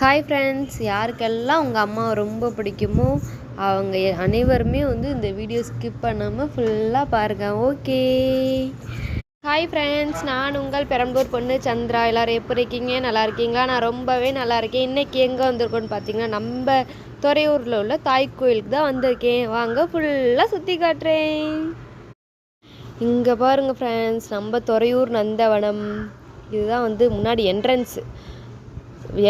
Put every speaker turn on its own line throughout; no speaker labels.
hi friends யாருக்கெல்லாம் உங்கள் அம்மா ரொம்ப பிடிக்குமோ அவங்க அனைவருமே வந்து இந்த வீடியோ ஸ்கிப் பண்ணாமல் ஃபுல்லாக பாருங்கள் ஓகே ஹாய் ஃப்ரெண்ட்ஸ் நான் உங்கள் பெரம்பூர் பொண்ணு சந்திரா எல்லோரும் எப்படி இருக்கீங்க நல்லா இருக்கீங்களா நான் ரொம்பவே நல்லா இருக்கேன் இன்றைக்கி எங்கே வந்திருக்கோன்னு பார்த்தீங்கன்னா நம்ம துறையூரில் உள்ள தாய் கோயிலுக்கு தான் வந்திருக்கேன் வாங்க ஃபுல்லாக சுற்றி காட்டுறேன் இங்கே பாருங்கள் ஃப்ரெண்ட்ஸ் நம்ம துறையூர் நந்தவனம் இதுதான் வந்து முன்னாடி என்ட்ரன்ஸு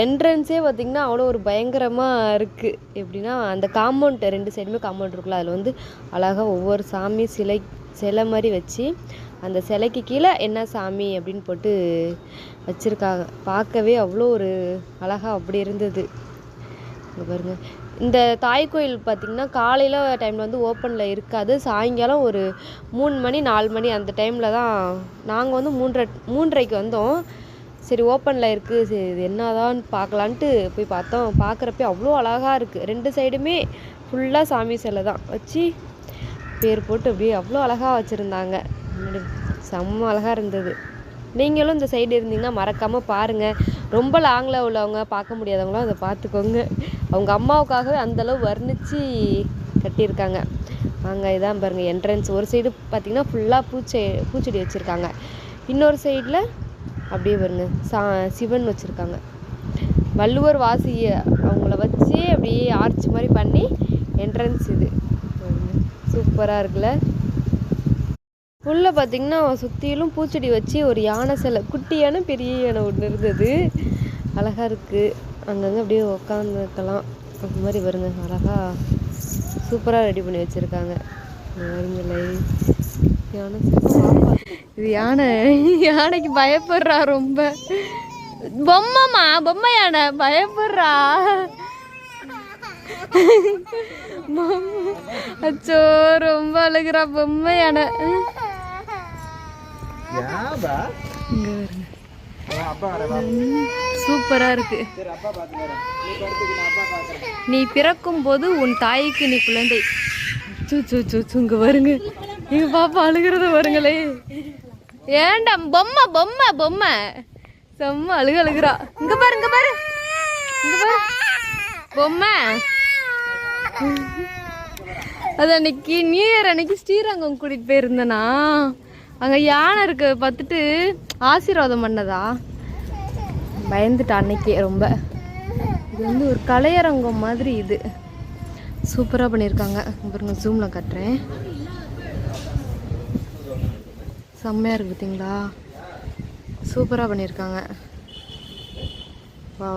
என்ட்ரன்ஸே பார்த்திங்கன்னா அவ்வளோ ஒரு பயங்கரமாக இருக்குது எப்படின்னா அந்த காம்பவுண்ட் ரெண்டு சைடுமே காம்பவுண்ட் இருக்குல்ல அதில் வந்து அழகாக ஒவ்வொரு சாமி சிலை சிலை மாதிரி வச்சு அந்த சிலைக்கு கீழே என்ன சாமி அப்படின்னு போட்டு வச்சுருக்காங்க பார்க்கவே அவ்வளோ ஒரு அழகாக அப்படி இருந்தது இங்கே பாருங்கள் இந்த தாய் கோயில் பார்த்திங்கன்னா காலையில் டைமில் வந்து ஓப்பனில் இருக்காது சாயங்காலம் ஒரு மூணு மணி நாலு மணி அந்த டைமில் தான் நாங்கள் வந்து மூன்றரை மூன்றரைக்கு வந்தோம் சரி ஓப்பனில் இருக்குது சரி இது என்னதான் பார்க்கலான்ட்டு போய் பார்த்தோம் பார்க்குறப்ப அவ்வளோ அழகாக இருக்குது ரெண்டு சைடுமே ஃபுல்லாக சாமி சிலை தான் வச்சு பேர் போட்டு அப்படியே அவ்வளோ அழகாக வச்சுருந்தாங்க செம்ம அழகாக இருந்தது நீங்களும் இந்த சைடு இருந்தீங்கன்னா மறக்காமல் பாருங்கள் ரொம்ப லாங்கில் உள்ளவங்க பார்க்க முடியாதவங்களும் அதை பார்த்துக்கோங்க அவங்க அம்மாவுக்காகவே அந்தளவு வர்ணித்து கட்டியிருக்காங்க வாங்க இதான் பாருங்கள் என்ட்ரன்ஸ் ஒரு சைடு பார்த்திங்கன்னா ஃபுல்லாக பூச்செ பூச்செடி வச்சுருக்காங்க இன்னொரு சைடில் அப்படியே பாருங்க சா சிவன் வச்சுருக்காங்க வள்ளுவர் வாசிய அவங்கள வச்சு அப்படியே ஆர்ச் மாதிரி பண்ணி என்ட்ரன்ஸ் இது சூப்பராக இருக்குல்ல உள்ளே பார்த்தீங்கன்னா சுற்றிலும் பூச்செடி வச்சு ஒரு யானை சிலை குட்டியான பெரிய யானை ஒன்று இருந்தது அழகாக இருக்குது அங்கங்கே அப்படியே உக்காந்துருக்கலாம் அந்த மாதிரி வருங்க அழகாக சூப்பராக ரெடி பண்ணி வச்சுருக்காங்க வருங்களே இது யானை யானைக்கு பயப்படுறா ரொம்ப பொம்மைமா பொம்மை யானை பயப்படுறா அச்சோ ரொம்ப அழுகுறா பொம்மை யானை சூப்பரா இருக்கு நீ பிறக்கும் போது உன் தாய்க்கு நீ குழந்தை சு சூ சு சூங்க வருங்க எங்க பாப்பா அழுகிறத பாருங்களே ஏண்டா பொம்மை பொம்மை பொம்மை செம்ம அழுக அழுகிறா இங்க பாரு இங்க பாரு இங்க பாரு பொம்மை அது அன்னைக்கு நியூ இயர் அன்னைக்கு ஸ்ரீரங்கம் கூட்டிட்டு போயிருந்தேனா அங்க யானை இருக்க பார்த்துட்டு ஆசீர்வாதம் பண்ணதா பயந்துட்டா அன்னைக்கே ரொம்ப இது வந்து ஒரு கலையரங்கம் மாதிரி இது சூப்பராக பண்ணியிருக்காங்க பாருங்க ஜூமில் கட்டுறேன் செம்மையாக இருக்குது பார்த்திங்களா சூப்பராக பண்ணியிருக்காங்க வா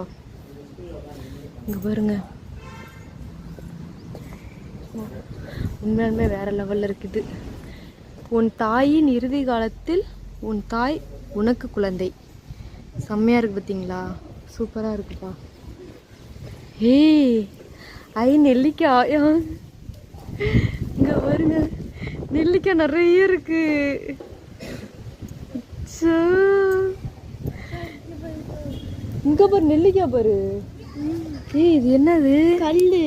இங்கே பாருங்க உண்மையாலுமே வேறு லெவலில் இருக்குது உன் தாயின் இறுதி காலத்தில் உன் தாய் உனக்கு குழந்தை செம்மையாக இருக்குது பார்த்திங்களா சூப்பராக இருக்குப்பா ஏய் ஐ நெல்லிக்காய் இங்கே பாருங்க நெல்லிக்காய் நிறைய இருக்குது இங்க பாரு நெல்லிக்காய் பாரு ஏய் இது
என்னது கல்லு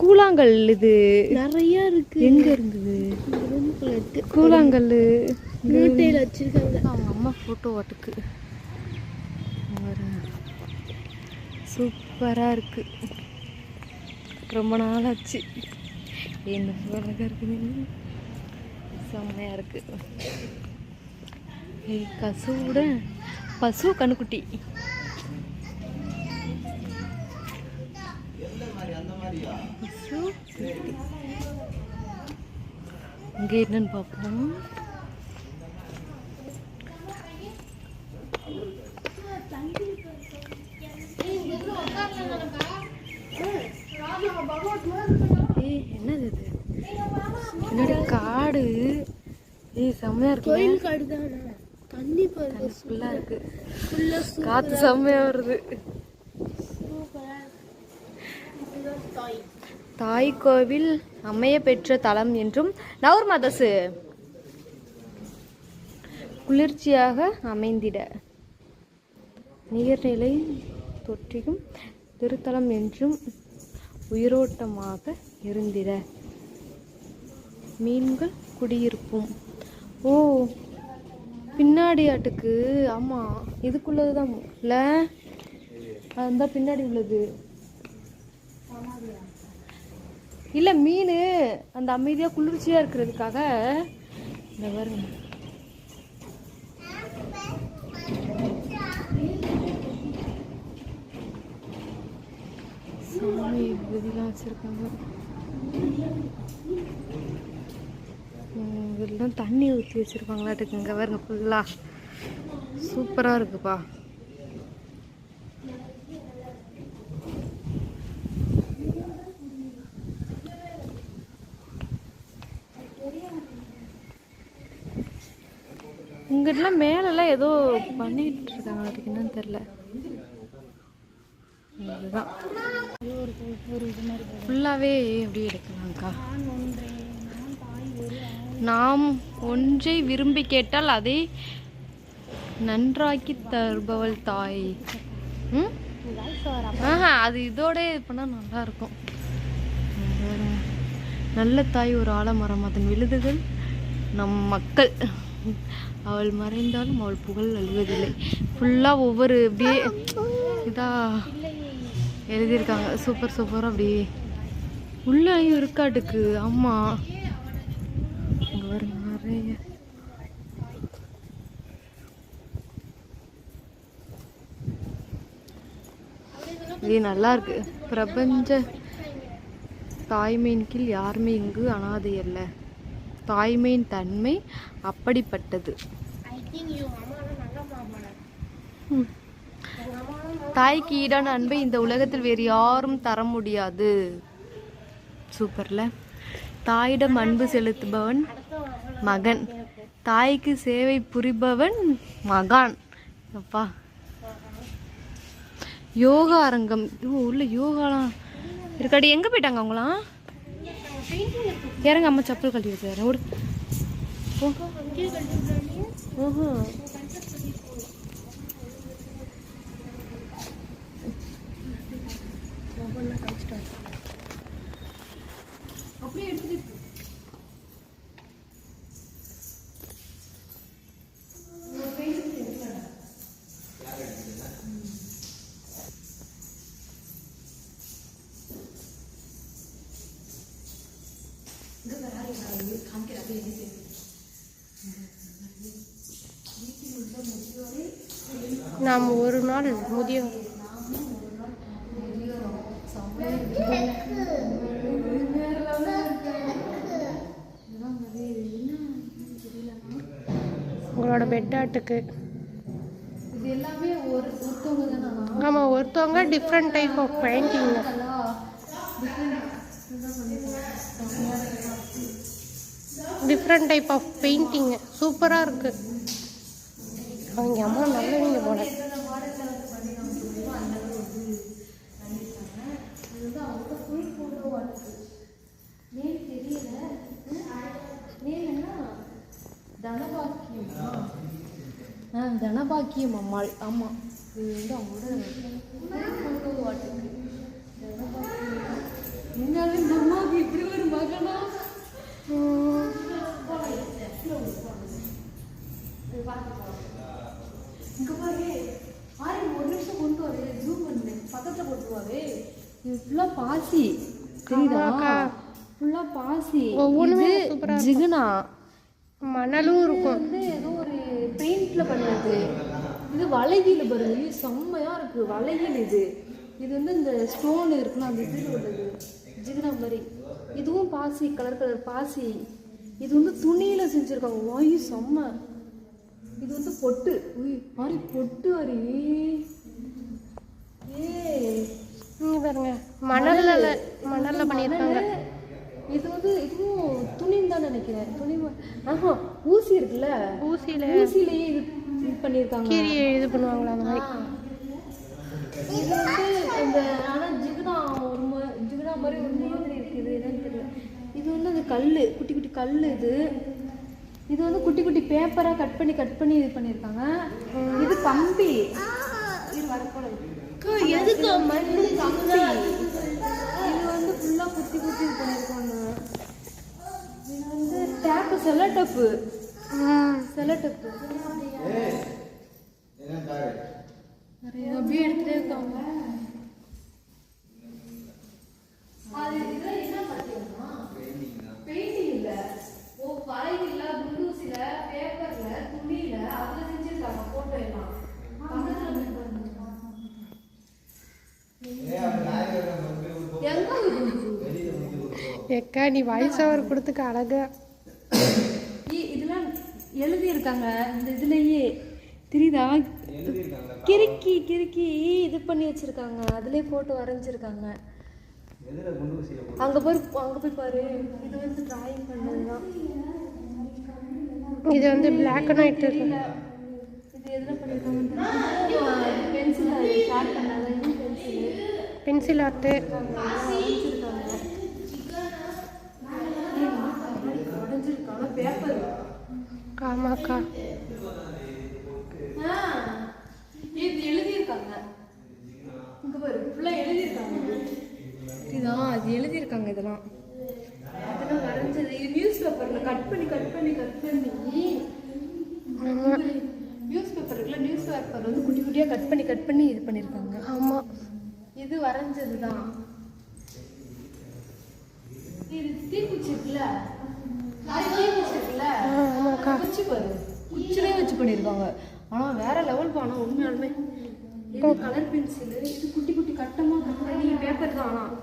கூழாங்கல் இது நிறைய இருக்கு எங்க இருந்தது கூழாங்கல்
மூட்டையில் வச்சிருக்காங்க அவங்க அம்மா போட்டோ
ஓட்டுக்கு சூப்பராக இருக்கு ரொம்ப நாள் ஆச்சு என்ன அழகாக இருக்குது செம்மையாக இருக்குது கசுவோட பசு கண்ணுக்குட்டி இங்கே என்னன்னு பார்ப்போம் என்னது இது என்னடி காடு ஏய் செம்மையா இருக்கு கோயில் காடு
தான் தண்ணி பாருங்க ஃபுல்லா
இருக்கு ஃபுல்லா காத்து செம்மையா வருது தாய் கோவில் அமைய பெற்ற தலம் என்றும் நவர் மதசு குளிர்ச்சியாக அமைந்திட நீர்நிலை தொற்றியும் திருத்தலம் என்றும் உயிரோட்டமாக இருந்திட மீன்கள் குடியிருப்பும் ஓ பின்னாடி ஆட்டுக்கு ஆமாம் இதுக்குள்ளது தான் இல்லை அதுதான் பின்னாடி உள்ளது இல்லை மீன் அந்த அமைதியாக குளிர்ச்சியாக இருக்கிறதுக்காக இந்த வருங்க சாமி இதெல்லாம் வச்சுருக்காங்க இதெல்லாம் தண்ணி ஊற்றி வச்சுருக்காங்களாட்டுக்கு இங்கே வருங்க ஃபுல்லாக சூப்பராக இருக்குப்பா இங்கிட்டலாம் மேலெல்லாம் ஏதோ பண்ணிகிட்டு இருக்காங்க அதுக்கு என்னன்னு தெரில இதுதான் ஃபுல்லாகவே எப்படி எடுக்கலாம்க்கா நாம் ஒன்றை விரும்பி கேட்டால் அதை நன்றாக்கி தருபவள் தாய் அது இதோட இப்போனா நல்லா இருக்கும் நல்ல தாய் ஒரு ஆலமரம் அதன் விழுதுகள் நம் மக்கள் அவள் மறைந்தாலும் அவள் புகழ் அழுவதில்லை ஃபுல்லாக ஒவ்வொரு அப்படியே இதாக எழுதியிருக்காங்க சூப்பர் சூப்பராக அப்படியே உள்ளேயும் இருக்காட்டுக்கு ஆமாம் இங்கே ஒரு நிறைய இது நல்லா இருக்கு பிரபஞ்ச தாய்மையின் கீழ் யாருமே இங்கு அனாதை அல்ல தாய்மையின் தன்மை அப்படிப்பட்டது தாய்க்கு ஈடான அன்பை இந்த உலகத்தில் வேறு யாரும் தர முடியாது சூப்பர்ல தாயிடம் அன்பு செலுத்துபவன் மகன் தாய்க்கு சேவை புரிபவன் மகான் அப்பா யோகா அரங்கம் உள்ள யோகாலாம் இருக்காடி எங்கே போயிட்டாங்க அவங்களாம் இறங்க அம்மா செப்பல் கழட்டி வச்சு ஓடு ஓஹோ நாம் ஒரு நாள் முதிய உங்களோட பெட் ஆட்டுக்கு நம்ம ஒருத்தவங்க different type of painting different type of painting சூப்பராக இருக்குது அவங்க அம்மா நல்லவங்க போல ஆ தனபாக்கியம் அம்மாள் ஆமாம் இது வந்து அவங்களோட இந்த அம்மாவுக்கு இப்படி ஒரு மகனா இங்க பாரு ஆறு ஒரு நிமிஷம் கொண்டு வரே ஜூம் பண்ணு பக்கத்துல கொண்டு இது ஃபுல்லா பாசி தெரியுதா ஃபுல்லா பாசி ஒவ்வொன்றுமே ஜிகுனா மணலும் இருக்கும் வந்து ஏதோ ஒரு பெயிண்ட்ல பண்ணது இது வளைவில் பாருங்க செம்மையா இருக்கு வளைவில் இது இது வந்து இந்த ஸ்டோன் இருக்குன்னு அந்த இதில் உள்ளது ஜிகுனா மாதிரி இதுவும் பாசி கலர் கலர் பாசி இது வந்து துணியில் செஞ்சிருக்காங்க வாய் செம்ம இது வந்து பொட்டு உய் ஆரி பொட்டு அரி ஏ பாருங்க மணல்ல மணல்ல பண்ணிருக்காங்க இது வந்து இதுவும் துணின்னு தான் நினைக்கிறேன் துணி ஆஹா ஊசி இருக்குல்ல ஊசியில ஊசியிலேயே இது இது பண்ணிருக்காங்க கீரியை இது பண்ணுவாங்களா அந்த மாதிரி இது வந்து அந்த ஆனா ஜிகினா ஒரு ஜிகினா மாதிரி ஒரு மாதிரி இது வந்து அது கல் குட்டி குட்டி கல் இது இது வந்து குட்டி குட்டி பேப்பராக கட் பண்ணி கட் பண்ணி இது பண்ணியிருக்காங்க இது கம்பி இது வரக்கூடாது எதுக்கு இது வந்து ஃபுல்லாக குத்தி குத்தி இது பண்ணியிருக்காங்க இது வந்து டேப்பு செல்ல டப்பு செல்ல டப்பு நிறைய அப்படியே எடுத்துகிட்டே இருக்காங்க அது இதெல்லாம் என்ன எக்கா நீ வாய்ஸ் ஓவர் கொடுத்துக்க அழகா இதெல்லாம் எழுதியிருக்காங்க இந்த இதுலேயே தெரியுதா கிறுக்கி கிறுக்கி இது பண்ணி வச்சிருக்காங்க அதுலேயே போட்டு வரைஞ்சிருக்காங்க அங்கே போய் அங்கே போய் பாரு இது வந்து டிராயிங் பண்ணதுதான் இது வந்து பிளாக் அண்ட் ஒயிட் இருக்கு இது எதில் பண்ணியிருக்காங்க பென்சில் ஷார்ட் பண்ணாதான் பென்சில் பென்சில் ஆர்ட்டு ஆமாக்கா இது எழுதியிருக்காங்க இங்கே பாரு ஃபுல்லாக எழுதியிருக்காங்க இதுதான் அது எழுதியிருக்காங்க இதெல்லாம் அதெல்லாம் வரைஞ்சது இது நியூஸ் பேப்பரில் கட் பண்ணி கட் பண்ணி கட் பண்ணி நியூஸ் பேப்பர் இருக்குல்ல நியூஸ் பேப்பர் வந்து குட்டி குட்டியாக கட் பண்ணி கட் பண்ணி இது பண்ணியிருக்காங்க ஆமாம் இது வரைஞ்சது தான் இது தீக்குச்சி இருக்குல்ல வச்சு பாரு குச்சிலே வச்சு பண்ணியிருக்காங்க ஆனால் வேற லெவல் ஆனால் உண்மையாலுமே இது கலர் பென்சிலு இது குட்டி குட்டி கட்டமாக கட் பண்ணி பேப்பர் தான் ஆனால்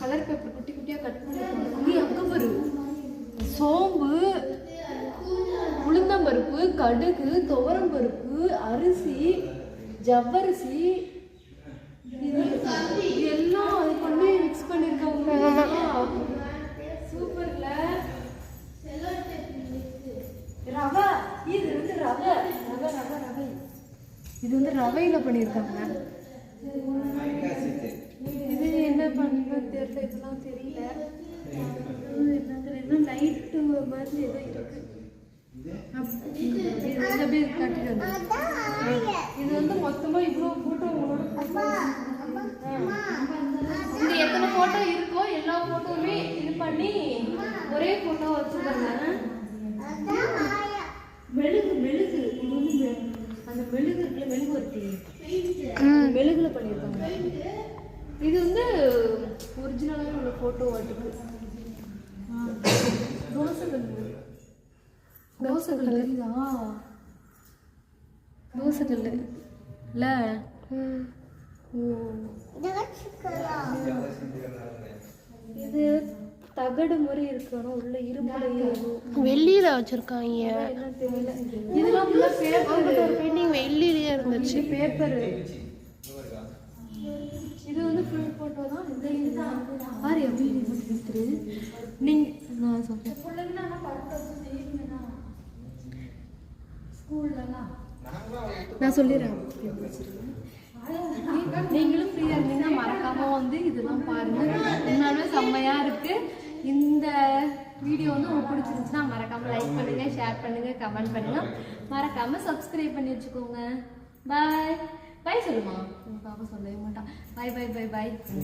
கலர் பேப்பர் குட்டி குட்டியாக கட் பண்ணி அங்கே பாரு சோம்பு உளுந்தம்பருப்பு கடுகு துவரம்பருப்பு அரிசி ஜவ்வரிசி இது எல்லாம் அது கொண்டு மிக்ஸ் பண்ணியிருக்காங்க இது வந்து ரவையில் பண்ணியிருக்காங்க இது என்ன பண்ணலாம் தெரியல இதெல்லாம் தெரியல என்ன மாதிரி ஏதோ இருக்கு இது வந்து மொத்தமா இவ்வளவு போட்டோ உங்களோட இந்த எத்தனை போட்டோ இருக்கோ எல்லா போட்டோவுமே இது பண்ணி ஒரே போட்டோ வச்சுருக்காங்க மெழுகுல பண்ணியிருக்காங்க இது வந்து ஒரிஜினலாக உள்ள ஃபோட்டோ ஆர்டிக்கல் தோசை கல் தோசை கல் தெரியுதா தோசை கல் இல்ல ஓ இது தகடு முறை இருக்கணும் உள்ள இரும்பு வெள்ளியில வச்சிருக்காங்க இதெல்லாம் ஒரு பெயிண்டிங் வெள்ளியிலேயே இருந்துச்சு பேப்பர் இது வந்து ஃபுல் போட்டோ தான் இந்த இது தான் ஆர் எப்படி வித்துரு நீங்க நான் சொல்றேன் ஸ்கூல்லலாம் நான் சொல்லிடுறேன் நீங்களும் ஃப்ரீயாக இருந்தீங்கன்னா மறக்காம வந்து இதெல்லாம் பாருங்க உண்மையாலுமே செம்மையா இருக்கு இந்த வீடியோ வந்து உங்களுக்கு பிடிச்சிருந்துச்சுன்னா மறக்காமல் லைக் பண்ணுங்க ஷேர் பண்ணுங்க கமெண்ட் பண்ணுங்க மறக்காமல் சப்ஸ்கிரைப் பண்ணி வச்சுக்கோங்க பாய் பாய் சொல்லுமா பாப்பா சொல்லவே மாட்டான் பாய் பாய் பாய் பாய்